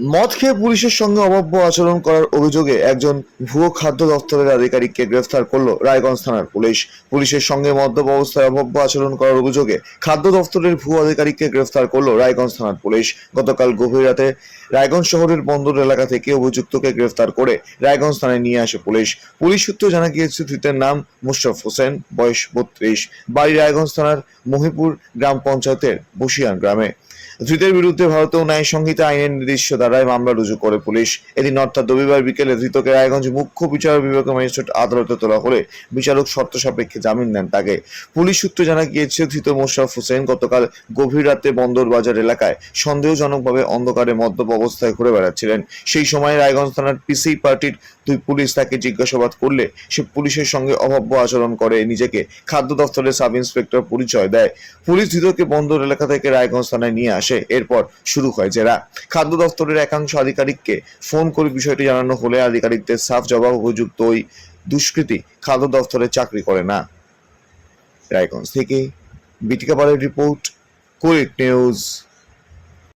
মদ খেয়ে পুলিশের সঙ্গে অভব্য আচরণ করার অভিযোগে একজন ভুয়ো খাদ্য দপ্তরের আধিকারিককে গ্রেফতার করল রায়গঞ্জ থানার পুলিশ। পুলিশের সঙ্গে মদ্যপ অবস্থায় অভব্য আচরণ করার অভিযোগে খাদ্য দপ্তরের ভুয়ো আধিকারিককে গ্রেফতার করল রায়গঞ্জ থানার পুলিশ। গতকাল গভীর রাতে রায়গঞ্জ শহরের বন্দর এলাকা থেকে অভিযুক্তকে গ্রেফতার করে রায়গঞ্জ থানায় নিয়ে আসে পুলিশ। পুলিশ সূত্রে জানা গিয়েছে, ধৃতের নাম মুশরফ হোসেন, বয়স বত্রিশ, বাড়ি রায়গঞ্জ থানার মহিপুর গ্রাম পঞ্চায়েতের বসিয়ান গ্রামে। ধৃতের বিরুদ্ধে ভারতীয় ন্যায় সংহিতা আইনের নির্দিষ্ট ধারায় মামলা রুজু করে পুলিশ। এদিন অর্থাৎ রবিবার বিকেলে ধৃতকে রায়গঞ্জ মুখ্য বিচার বিভাগীয় ম্যাজিস্ট্রেট আদালতে তোলা হলে বিচারক শর্ত সাপেক্ষে জামিন দেন তাকে। পুলিশ সূত্রে জানা গিয়েছে, ধৃত মোশারফ হোসেন গতকাল গভীর রাতে বন্দর বাজার এলাকায় সন্দেহজনকভাবে অন্ধকারে মদ্যপ অবস্থায় ঘুরে বেড়াচ্ছিলেন। সেই সময় রায়গঞ্জ থানার পিসি পার্টির দুই পুলিশ তাকে জিজ্ঞাসাবাদ করলে সে পুলিশের সঙ্গে অভব্য আচরণ করে, নিজেকে খাদ্য দপ্তরের সাব ইন্সপেক্টর পরিচয় দেয়। পুলিশ ধৃতকে বন্দর এলাকা থেকে রায়গঞ্জ থানায় নিয়ে আসে। এরপর শুরু হয় জেরা। খাদ্য দপ্তরের একাংশ আধিকারিককে ফোন করে বিষয়টি জানানো হলে আধিকারিকদের সাফ জবাব উপযুক্ত ওই দুষ্কৃতী খাদ্য দফতরে চাকরি করে না। রায়গঞ্জ থেকে বিটিকাপাড়ের রিপোর্ট কুইক নিউজ।